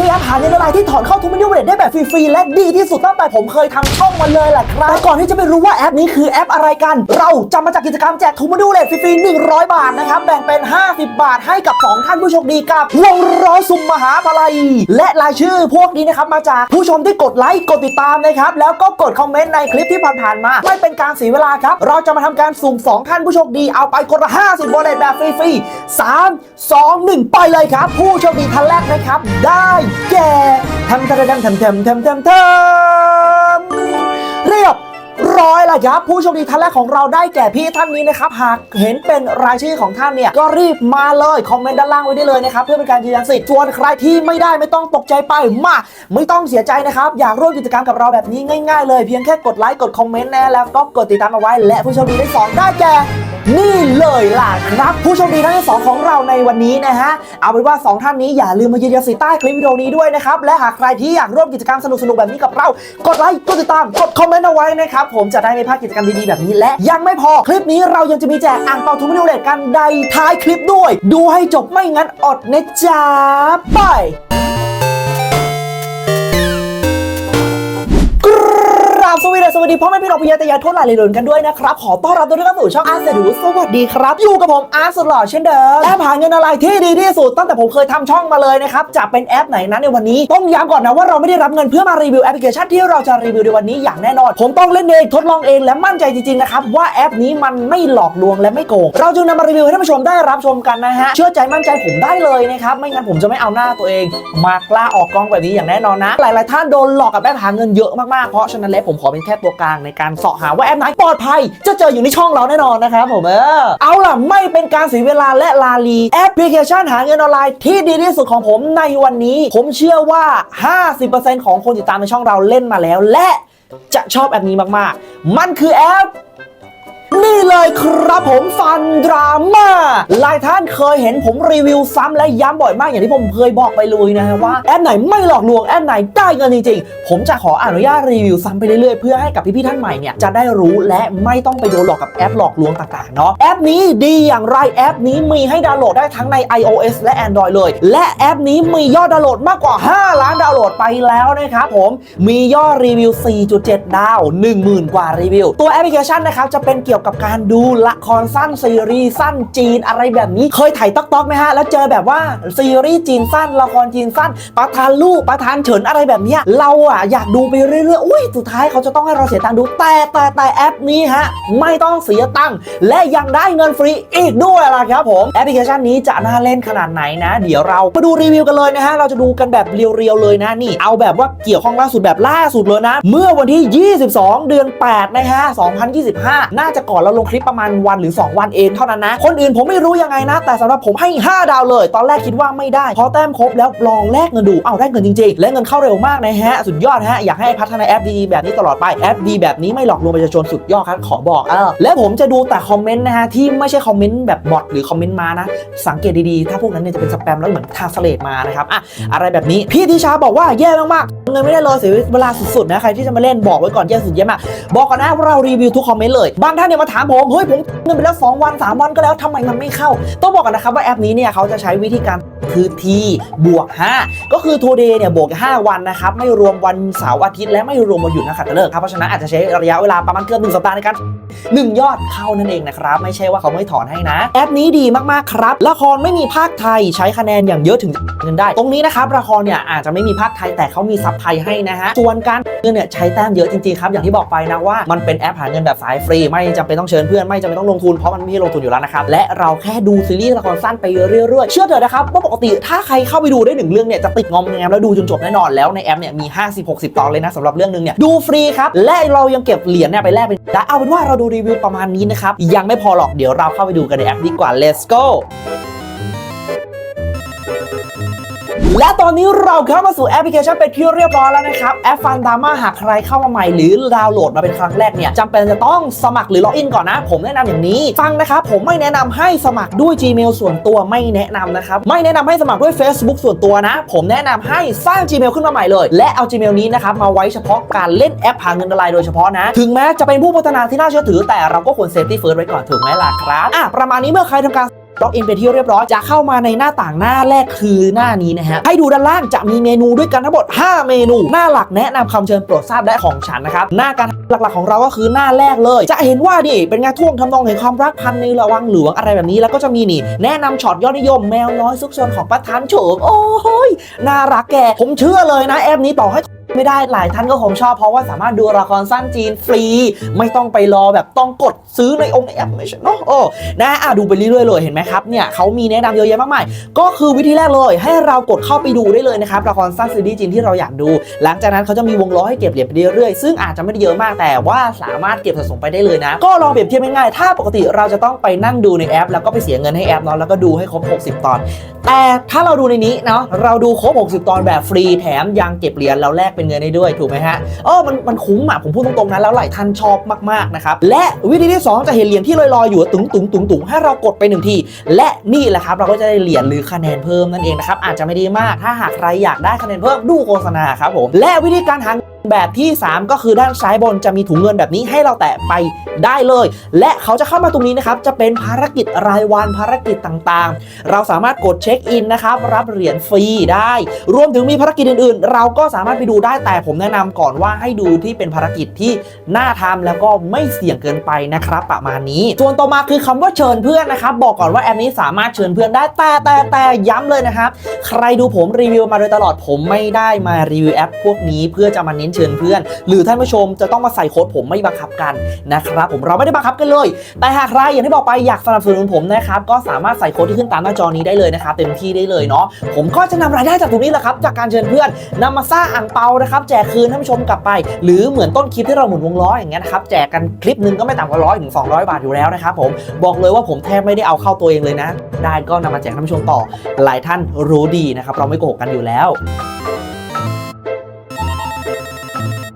คือแอปหาเงินอะไรที่ถอนเข้าทุกมินิวเลตได้แบบฟรีๆและดีที่สุดตั้งแต่ผมเคยทำช่องมาเลยแหละครับแต่ก่อนที่จะไปรู้ว่าแอปนี้คือแอปอะไรกัน เราจะมาจากกิจกรรมแจกทุกมินิวเลตฟรีๆ100 บาทนะครับแบ่งเป็น 50 บาทให้กับ 2 ท่านผู้โชคดีกับวงล้อสุ่มมหาภลัย และรายชื่อพวกนี้นะครับมาจากผู้ชมที่กดไลค์กดติดตามนะครับแล้วก็กดคอมเมนต์ในคลิปที่ผ่านๆมา ไม่เป็นการเสียเวลาครับ เราจะมาทำการสุ่ม2ท่านผู้โชคดีเอาไปคนละ50บอลเลตแบบฟรีๆ3 2 1 ไปเลยครับ ผู้โชคดีท่านแรกนะครับ ได้แก่ทำทำทำทำทำทำทำทำเรียบร้อยละครับผู้โชคดีท่านแรกของเราได้แก่พี่ท่านนี้นะครับ หากเห็นเป็นรายชื่อของท่านเนี่ยก็รีบมาเลยคอมเมนต์ด้านล่างไว้ได้เลยนะครับเพื่อเป็นการยืนยันสิทธิ์ส่วนใครที่ไม่ได้ไม่ต้องตกใจไปมาไม่ต้องเสียใจนะครับ อยากร่วมกิจกรรมกับเราแบบนี้ง่าย ๆ เลยเพียงแค่กดไลค์กดคอมเมนต์นะแล้วก็กดติดตามเอาไว้ และผู้โชคดีได้สองได้แก่ นี่เลยล่ะครับ ผู้โชคดีทั้งสองของเราในวันนี้นะฮะ เอาเป็นว่า 2 ท่านนี้อย่าลืมมาเยืนยันสิทธิ์ใต้คลิปวิดีโอนี้ด้วยนะครับ และหากใครที่อยากร่วมกิจกรรมสนุกๆแบบนี้กับเรา กดไลค์กดติดตามกดคอมเมนต์เอาไว้นะครับ ผมจะได้ไม่พลาดกิจกรรมดีๆแบบนี้และยังไม่พอคลิปนี้เรายังจะมีแจกอ่างเปาทุกมินิเลตกันในท้ายคลิปด้วย ดูให้จบไม่งั้นอดนะจ๊ะไป ราบสวัสดีสวัสดีพ่อแม่พี่น้องพี่ยาตยายทั่วหลายเลยหลนกันด้วยนะครับ ขอต้อนรับทุกท่านสู่ช่องอาร์ตดูสวัสดีครับ อยู่กับผมอาร์ตสุดหล่อเช่นเดิมแอปหาเงินอะไรที่ดีที่สุดตั้งแต่ผมเคยทำช่องมาเลยนะครับจะเป็นแอปไหนนั้นในวันนี้ ต้องย้ำก่อนนะว่าเราไม่ได้รับเงินเพื่อมารีวิวแอปพลิเคชันที่เราจะรีวิวในวันนี้อย่างแน่นอน ผมต้องเล่นเองทดลองเองและมั่นใจจริงๆนะครับว่าแอปนี้มันไม่หลอกลวงและไม่โกงเราจึงนำมารีวิวให้ท่านผู้ชมได้รับชมกันนะฮะเชื่อใจมั่นใจผมได้เลยนะครับไม่งั้นผมจะไม่เอาหน้าตัวเอง มากล้าออกกล้องแบบนี้อย่างแน่นอนนะ หลาย ๆ ท่านโดนหลอกกับแอปหาเงินเยอะมากๆเพราะฉะนั้นแล้วผมขอเป็นแค่ตัวกลางในการเสาะหาว่าแอปไหนปลอดภัย จะเจออยู่ในช่องเราแน่นอนนะครับผมเออเอาล่ะไม่เป็นการเสียเวลาและลาลีแอปพลิเคชันหาเงินออนไลน์ที่ดีที่สุดของผมในวันนี้ ผมเชื่อว่า 50%ของคนติดตามในช่องเราเล่นมาแล้ว และจะชอบแอปนี้มากๆ มันคือแอป นี่เลยครับผมฟันดราม่าหลายท่านเคยเห็นผมรีวิวซ้ำและย้ำบ่อยมากอย่างที่ผมเคยบอกไปเลยนะฮะว่าแอปไหนไม่หลอกลวงแอปไหนได้เงินจริงๆ ผมจะขออนุญาตรีวิวซ้ำไปเรื่อยๆ เพื่อให้กับพี่ๆท่านใหม่เนี่ยจะได้รู้และไม่ต้องไปโดนหลอกกับแอปหลอกลวงต่างๆเนาะแอปนี้ดีอย่างไรแอปนี้มีให้ดาวน์โหลดได้ทั้งใน iOS และ Android เลย และแอปนี้มียอดดาวน์โหลดมากกว่า 5 ล้านดาวน์โหลดไปแล้วนะครับผมมียอดรีวิว 4.7 ดาว 10,000 กว่ารีวิว ตัวแอปพลิเคชันนะครับจะเป็นเกี่ยวกับการดูละครสั้นซีรีส์สั้นจีนอะไรแบบนี้ เคยถ่ายต๊อกต๊อกไหมฮะ แล้วเจอแบบว่าซีรีส์จีนสั้นละครจีนสั้น ประธานลูกประธานเฉินอะไรแบบนี้เราอะอยากดูไปเรื่อยๆอุ้ยสุดท้ายเขาจะต้องให้เราเสียตังค์ดูแต่แต่แต่แอปนี้ฮะไม่ต้องเสียตังค์และยังได้เงินฟรีอีกด้วยล่ะครับผมแอปพลิเคชันนี้จะน่าเล่นขนาดไหนนะ เดี๋ยวเรามาดูรีวิวกันเลยนะฮะเราจะดูกันแบบเรียวๆเลยนะนี่ เอาแบบว่าเกี่ยวข้องล่าสุดแบบล่าสุดเลยนะ เมื่อวันที่ 22 เดือน 8 นะฮะ 2025 น่าจะก่อนเราลงคลิปประมาณวันหรือ 2 วันเองเท่านั้นนะ คนอื่นผมไม่รู้ยังไงนะ แต่สำหรับผมให้ 5 ดาวเลย ตอนแรกคิดว่าไม่ได้ พอแต้มครบแล้วลองแลกเงินดู เอาได้เงินจริงๆ และเงินเข้าเร็วมากนะฮะ สุดยอดฮะ อยากให้พัฒนาแอปดีๆแบบนี้ตลอดไป แอปดีแบบนี้ไม่หลอกลวงประชาชนสุดยอดครับขอบอกเออและผมจะดูแต่คอมเมนต์นะฮะที่ไม่ใช่คอมเมนต์แบบบอทหรือคอมเมนต์มานะ สังเกตดีๆ ถ้าพวกนั้นเนี่ยจะเป็นสแปมแล้วเหมือนทาสเลตมานะครับอะอะไรแบบนี้พี่ทิชาบอกว่าแย่มากๆเงินไม่ได้เลยเสียเวลาสุดๆนะใครที่จะมาเล่นบอกไว้ก่อนแย่สุดแย่มากบอกก่อนนะว่าเรารีวิวทุกคอมเมนต์เลยบางท่านเนี่ยมาถามผมเฮ้ยผมเงินไปแล้ว 2 วัน 3 วันก็แล้วทำไมมันไม่เข้า ต้องบอกกันนะครับว่าแอปนี้เนี่ยเขาจะใช้วิธีการคือ T บวก 5 ก็คือ today เนี่ยบวก 5 วันนะครับไม่รวมวันเสาร์อาทิตย์และไม่รวมวันหยุดนะครับเลิกครับเพราะฉะนั้นอาจจะใช้ระยะเวลาประมาณเกือบหนึ่งสัปดาห์ในการ 1 ยอดเข้านั่นเองนะครับ ไม่ใช่ว่าเขาไม่ถอนให้นะ แอปนี้ดีมากๆครับ ละครไม่มีภาคไทยใช้คะแนนอย่างเยอะถึงเงินได้ ตรงนี้นะครับละครเนี่ยอาจจะไม่มีภาคไทยแต่เขามีซับไทยให้นะฮะส่วนการเงินเนี่ยใช้แต้มเยอะจริงๆครับอย่างที่บอกไปนะว่ามันเป็นแอปหาเงินแบบสายฟรี ไม่จำเป็นต้องเชิญเพื่อนไม่จำเป็นต้องลงทุนเพราะมันไม่ให้ลงทุนอยู่แล้วนะครับและเราแค่ดูซีรีส์ละครสั้นไปเรื่อยๆเชื่อเถอะนะครับว่าปกติถ้าใครเข้าไปดูได้หนึ่งเรื่องเนี่ยจะติดงอมแงมแล้วดูจนจบแน่นอนแล้วในแอปเนี่ยมี 50-60 ตอนเลยนะสำหรับเรื่องหนึงเนี่ยดูฟรีครับและเรายังเก็บเหรียญเนี่ยไปแลกเป็นได้เอาเป็นว่าเราดูรีวิวประมาณนี้นะครับยังไม่พอหรอกเดี๋ยวเราเข้าไปดูกันในแอปดีกว่า let's go และตอนนี้เราเข้ามาสู่แอปพลิเคชันเป็นที่เรียบร้อยแล้วนะครับ แอปฟันดาม่าหากใครเข้ามาใหม่หรือดาวน์โหลดมาเป็นครั้งแรกเนี่ยจำเป็นจะต้องสมัครหรือล็อกอินก่อนนะ ผมแนะนำอย่างนี้ ฟังนะครับ ผมไม่แนะนำให้สมัครด้วย Gmail ส่วนตัวไม่แนะนำนะครับ ไม่แนะนำให้สมัครด้วย Facebook ส่วนตัวนะ ผมแนะนำให้สร้าง Gmail ขึ้นมาใหม่เลย และเอา Gmail นี้นะครับมาไว้เฉพาะการเล่นแอปหาเงินออนไลน์โดยเฉพาะนะ ถึงแม้จะเป็นผู้พัฒนาที่น่าเชื่อถือ แต่เราก็ควรเซฟตี้เฟิร์สไว้ก่อนถูกไหมล่ะครับอะประมาณนี้เมื่อใครทำการ ล็อกอินไปนที่เรียบร้อยจะเข้ามาในหน้าต่างหน้าแรกคือหน้านี้นะฮะให้ดูด้านล่างจะมีเมนูด้วยกันทั้งหมด 5 เมนู หน้าหลักแนะนำคำเชิญโปรดทราบและของฉันนะครับหน้าการหลักๆของเราก็คือหน้าแรกเลย จะเห็นว่าดิเป็นไงท่วงทำนองแห่งความรักพันในระวังหลวงอะไรแบบนี้แล้วก็จะมีนี่ แนะนำช็อตยอดนิยมแมวน้อยซุกซนของประธานโฉมโอ้ยน่ารักแกผมเชื่อเลยนะแอปนี้ต่อให้ ไม่ได้หลายท่านก็คงชอบเพราะว่าสามารถดูละครสั้นจีนฟรี ไม่ต้องไปรอแบบต้องกดซื้อในองค์ในแอปไม่ใช่เนาะโอ้นะอะดูไปเรื่อยๆเลยเห็นไหมครับเนี่ยเขามีแนะนำเยอะแยะมากมายก็คือวิธีแรกเลย ให้เรากดเข้าไปดูได้เลยนะครับละครสั้นซีรีส์จีนที่เราอยากดู หลังจากนั้นเขาจะมีวงล้อให้เก็บเหรียญไปเรื่อยๆซึ่งอาจจะไม่ได้เยอะมากแต่ว่าสามารถเก็บสะสมไปได้เลยนะ ก็ลองเปรียบเทียบง่ายๆถ้าปกติเราจะต้องไปนั่งดูในแอป แล้วก็ไปเสียเงินให้แอปเนาะแล้วก็ดูให้ครบ 60 ตอน แต่ถ้าเราดูในนี้เนาะเราดูครบ 60 ตอนแบบฟรีแถมยังเก็บเหรียญเราแลกเป็นเงินได้ด้วยถูกไหมฮะอ๋อมันมันคุ้มอะผมพูดตรงๆนะแล้วหลายท่านชอบมากๆนะครับและวิธีที่ 2 จะเห็นเหรียญที่ลอยๆอยู่ตุงตุงตุงตุงให้เรากดไปหนึ่งทีและนี่แหละครับเราก็จะได้เหรียญหรือคะแนนเพิ่มนั่นเองนะครับอาจจะไม่ดีมากถ้าหากใครอยากได้คะแนนเพิ่มดูโฆษณาครับผมและวิธีการหา แบบที่ 3 ก็คือด้านซ้ายบนจะมีถุงเงินแบบนี้ให้เราแตะไปได้เลย และเขาจะเข้ามาตรงนี้นะครับ จะเป็นภารกิจรายวันภารกิจต่างๆ เราสามารถกดเช็คอินนะครับ รับเหรียญฟรีได้ รวมถึงมีภารกิจอื่นๆ เราก็สามารถไปดูได้แต่ผมแนะนำก่อนว่าให้ดูที่เป็นภารกิจที่น่าทำแล้วก็ไม่เสี่ยงเกินไปนะครับ ประมาณนี้ ส่วนต่อมาคือคำว่าเชิญเพื่อนนะครับ บอกก่อนว่าแอปนี้สามารถเชิญเพื่อนได้แต่แต่แต่ย้ำเลยนะครับ ใครดูผมรีวิวมาโดยตลอดผมไม่ได้มารีวิวแอปพวกนี้เพื่อจะมาเน้นชิญเพื่อน หรือท่านผู้ชมจะต้องมาใส่โค้ดผมไม่บังคับกันนะครับผมเราไม่ได้บังคับกันเลย แต่หากใครอย่างที่บอกไปอยากสนับสนุนผมนะครับก็สามารถใส่โค้ดที่ขึ้นตามหน้าจอนี้ได้เลยนะครับเต็มที่ได้เลยเนาะผมก็จะนำรายได้จากตรงนี้แหละครับจากการเชิญเพื่อนนำมาสร้างอ่างเปานะครับแจกคืนท่านผู้ชมกลับไป หรือเหมือนต้นคลิปที่เราหมุนวงล้ออย่างเงี้ยนะครับแจกกันคลิปหนึงก็ไม่ต่ำกว่าร้อยถึง200บาทอยู่แล้วนะครับผมบอกเลยว่าผมแทบไม่ได้เอาเข้าตัวเองเลยนะ ได้ก็นำมาแจกท่านผู้ชมต่อ หลายท่านรู้ดีนะครับเราไม่โกหกกันอยู่แล้ว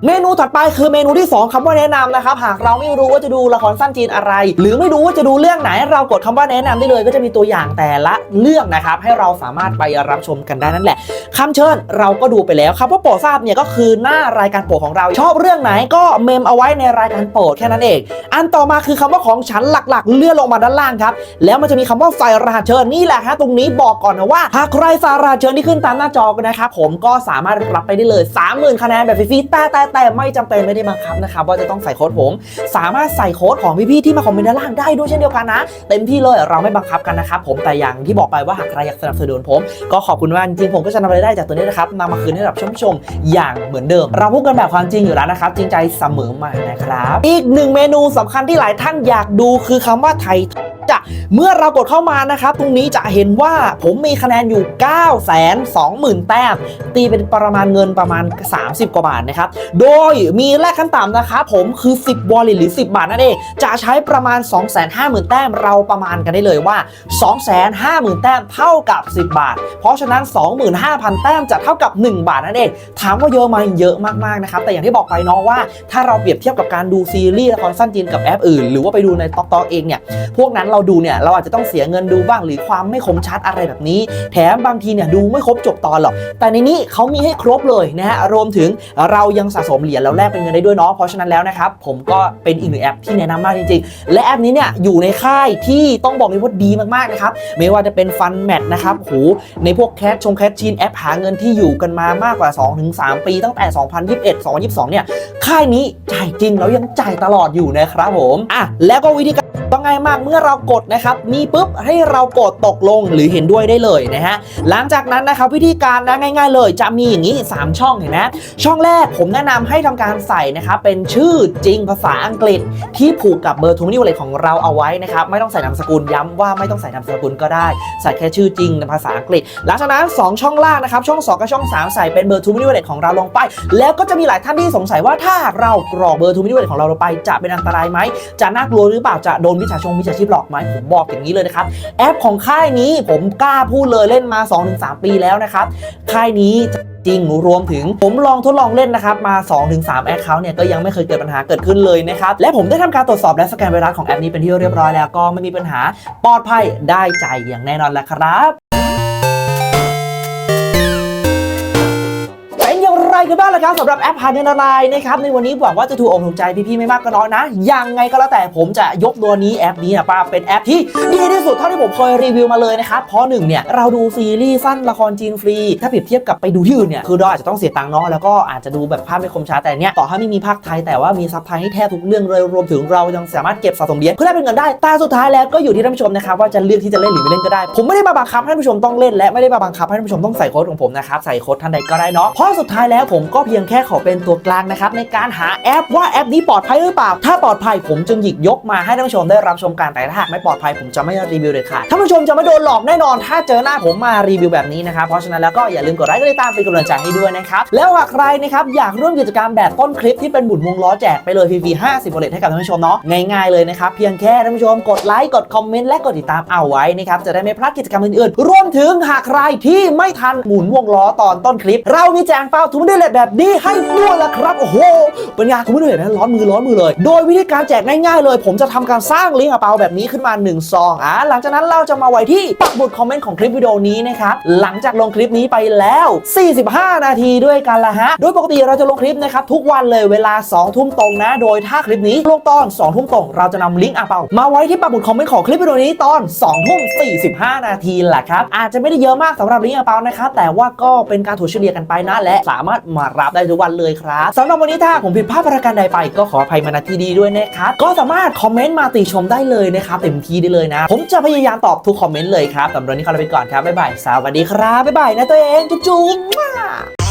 เมนูถัดไปคือเมนูที่ 2คำว่าแนะนำนะครับ หากเราไม่รู้ว่าจะดูละครสั้นจีนอะไร หรือไม่รู้ว่าจะดูเรื่องไหนเรากดคำว่าแนะนำได้เลยก็จะมีตัวอย่างแต่ละเรื่องนะครับ ให้เราสามารถไปรับชมกันได้นั่นแหละคำเชิญเราก็ดูไปแล้วครับว่าโปรดทราบเนี่ยก็คือหน้ารายการโปรดของเราชอบเรื่องไหนก็เมมเอาไว้ในรายการโปรดแค่นั้นเอง อันต่อมาคือคำว่าของฉันหลักๆ เลื่อนลงมาด้านล่างครับแล้วมันจะมีคำว่าใส่รหัสเชิญนี่แหละฮะตรงนี้บอกก่อนนะว่าหากใครใส่รหัสเชิญที่ขึ้นตามหน้าจอกันนะครับผมก็สามารถรับไปได้เลย 30,000คะแนนแบบฟรีๆแต่แต่ไม่จำเป็นไม่ได้บังคับนะครับว่าจะต้องใส่โค้ดผม สามารถใส่โค้ดของพี่ๆที่มาคอมเมนต์ด้านล่างได้ด้วยเช่นเดียวกันนะ เต็มที่เลยเราไม่บังคับกันนะครับผมแต่อย่างที่บอกไปว่าหากใครอยากสนับสนุนผม ก็ขอบคุณมากจริงผมก็จะนำรายได้จากตัวนี้นะครับนำมาคืนให้กับชมชมอย่างเหมือนเดิม เราพูดกันแบบความจริงอยู่แล้วนะครับจริงใจเสมอมานะครับ อีกหนึ่งเมนูสำคัญที่หลายท่านอยากดูคือคำว่าไทย จะเมื่อเรากดเข้ามานะครับตรงนี้จะเห็นว่าผมมีคะแนนอยู่ 9 2 0 0 0 0 แต้ม ตีเป็นประมาณเงินประมาณ 30 กว่าบาทนะครับ โดยมีแรกขั้นต่ำนะครับผมคือ 10วอลลิหรือ 10 บาทนั่นเอง จะใช้ประมาณ 250,000 แต้มเราประมาณกันได้เลยว่า 250,000 แต้มเท่ากับ 10 บาท เพราะฉะนั้น 25,000 แต้มจะเท่ากับ 1 บาทนั่นเอง ถามว่าเยอะไหมเยอะมากๆนะครับ แต่อย่างที่บอกไปเนาะว่า ถ้าเราเปรียบเทียบกับการดูซีรีส์ละครสั้นจีนกับแอปอื่น หรือว่าไปดูในต๊อกตอกเองเนี่ยพวกนั้นเราดูเนี่ยเราอาจจะต้องเสียเงินดูบ้างหรือความไม่คมชัดอะไรแบบนี้ แถมบางทีเนี่ยดูไม่ครบจบตอนหรอก แต่ในนี้เขามีให้ครบเลยนะฮะรวมถึงเรายังสะสมเหรียญแล้วแลกเป็นเงินได้ด้วยเนาะเพราะฉะนั้นแล้วนะครับผมก็เป็นอีกหนึ่งแอปที่แนะนำมากจริง ๆ และแอปนี้เนี่ยอยู่ในค่ายที่ต้องบอกเลยว่าดีมากๆนะครับไม่ว่าจะเป็นฟันแมทนะครับโหในพวกแคชชงแคชชินแอปหาเงินที่อยู่กันมามากกว่า 2-3 ปีตั้งแต่ 2021 2022 เนี่ยค่ายนี้จ่ายจริงแล้วยังจ่ายตลอดอยู่นะครับผมอะแล้วก็วิธีการ ก็ง่ายมากเมื่อเรากดนะครับมีปุ๊บให้เรากดตกลงหรือเห็นด้วยได้เลยนะฮะหลังจากนั้นนะครับวิธีการนะง่าย ๆ เลยจะมีอย่างนี้ 3 ช่องเห็นไหมช่องแรกผมแนะนำให้ทำการใส่นะครับเป็นชื่อจริงภาษาอังกฤษ ที่ผูกกับเบอร์ทูมินิวเลตของเราเอาไว้นะครับไม่ต้องใส่นามสกุลย้ำว่าไม่ต้องใส่นามสกุลก็ได้ ใส่แค่ชื่อจริงในภาษาอังกฤษ หลังจากนั้น 2 ช่องล่างนะครับช่อง 2 กับช่อง 3 ใส่เป็นเบอร์ทูมินิวเลตของเราลงไป แล้วก็จะมีหลายท่านที่สงสัยว่าถ้าเรากรอกเบอร์ทูมินิวเลตของเราลงไปจะเป็นอันตรายไหมจะน่ากลัวหรือเปล่าจะโดนมิจฉาชงมิจฉาชีพหลอกไหมผมบอกอย่างนี้เลยนะครับ แอปของค่ายนี้ผมกล้าพูดเลยเล่นมา 2-3 ปีแล้วนะครับ ค่ายนี้จริงรวมถึงผมลองทดลองเล่นนะครับ มา 2-3แอคเคาท์เนี่ยก็ยังไม่เคยเกิดปัญหาเกิดขึ้นเลยนะครับ และผมได้ทำการตรวจสอบและสแกนไวรัสของแอปนี้เป็นที่เรียบร้อยแล้วก็ไม่มีปัญหาปลอดภัยได้ใจอย่างแน่นอนแหละครับ กันบ้างล้วครับสำหรับแอปหาเงินออนไลน์นะครับในวันนี้หวังว่าจะถูกอกถูกใจพี่ๆไม่มากก็น้อยนะยังไงก็แล้วแต่ผมจะยกตัวนี้แอปนี้นะป้าเป็นแอปที่ดีที่สุดเท่าที่ผมเคยรีวิวมาเลยนะครับเพราะหนึ่งเนี่ยเราดูซีรีส์สั้นละครจีนฟรี ถ้าเปรียบเทียบกับไปดูที่อื่นเนี่ยคือเราอาจจะต้องเสียตังค์เนาะแล้วก็อาจจะดูแบบภาพไม่คมชัดแต่เนี่ยต่อให้ไม่มีภาคไทยแต่ว่ามีซับไทยให้แทบทุกเรื่องเลยรวมถึงเรายังสามารถเก็บสะสมเหรียญเพื่อได้เป็นเงินได้แต่สุดท้ายแล้วก็อยู่ที่ท่านผู้ชมนะครับว่าจะเลือกที่จะเล่นหรือไม่เล่นก็ได้ ผมไม่ได้มาบังคับให้ท่านผู้ชมต้องเล่นและไม่ได้มาบังคับให้ท่านผู้ชมต้องใส่โค้ดของผมนะครับใส่โค้ดท่านใดก็ได้เนาะเพราะสุดท้ายแล้วผมก็เพียงแค่ขอเป็นตัวกลางนะครับในการหาแอปว่าแอปนี้ปลอดภัยหรือเปล่า ถ้าปลอดภัยผมจึงหยิบยกมาให้ท่านผู้ชมได้รับชมกันแต่ถ้าหากไม่ปลอดภัยผมจะไม่รีวิวเลยค่ะท่านผู้ชมจะไม่โดนหลอกแน่นอน ถ้าเจอหน้าผมมารีวิวแบบนี้นะครับเพราะฉะนั้นแล้วก็อย่าลืมกดไลค์กดติดตามเป็นกำลังใจให้ด้วยนะครับแล้วหากใครนะครับอยากร่วมกิจกรรมแบบต้นคลิปที่เป็นหมุนวงล้อแจกไปเลยฟรีๆ50วอลเล็ตให้กับท่านผู้ชมเนาะง่ายๆเลยนะครับเพียงแค่ท่านผู้ชมกดไลค์กดคอมเมนต์และกดติดตามเอาไว้นะครับจะได้ไม่พลาดกิจกรรมอื่นๆรวมถึงหากใครที่ไม่ทันหมุนวงล้อตอนต้นคลิป เรามีแจงเป้าทุนได้เลยแบบนี้ให้ด้วยละครับ โอ้โห เป็นไงคุณผู้ชมเห็นไหมร้อนมือร้อนมือเลย โดยวิธีการแจกง่ายๆเลย ผมจะทำการสร้างลิงก์กระเป๋าแบบนี้ขึ้นมา1ซองอะหลังจากนั้นเราจะมาไว้ที่ปักหมุดคอมเมนต์ของคลิปวิดีโอนี้นะครับหลังจากลงคลิปนี้ไปแล้ว 45 นาทีด้วยกันละฮะโดยปกติเราจะลงคลิปนะครับทุกวันเลยเวลา 2 ทุ่มตรงนะ โดยถ้าคลิปนี้ลงตอน 2 ทุ่มตรงเราจะนำลิงก์อะเปามาไว้ที่ปักหมุดคอมเมนต์ของคลิปวิดีโอนี้ตอน 2 ทุ่ม 45 นาทีแหละครับอาจจะไม่ได้เยอะมากสำหรับลิงก์อะเปานะครับแต่ว่าก็เป็นการถูเฉลี่ยกันไปนะและสามารถมารับได้ทุกวันเลยครับสำหรับวันนี้ถ้าผมผิดพลาดประการใดไป ก็ขออภัยมาณที่ดีด้วยนะครับ ก็สามารถคอมเมนต์มาติชมได้เลยนะครับเต็มที่ได้เลยนะ ผมจะพยายามตอบทุกคอมเมนต์เลยครับสำหรับวันนี้ขอลาไปก่อนครับบ๊ายบายสวัสดีครับบ๊ายบายนะตัวเองจุ๊บๆ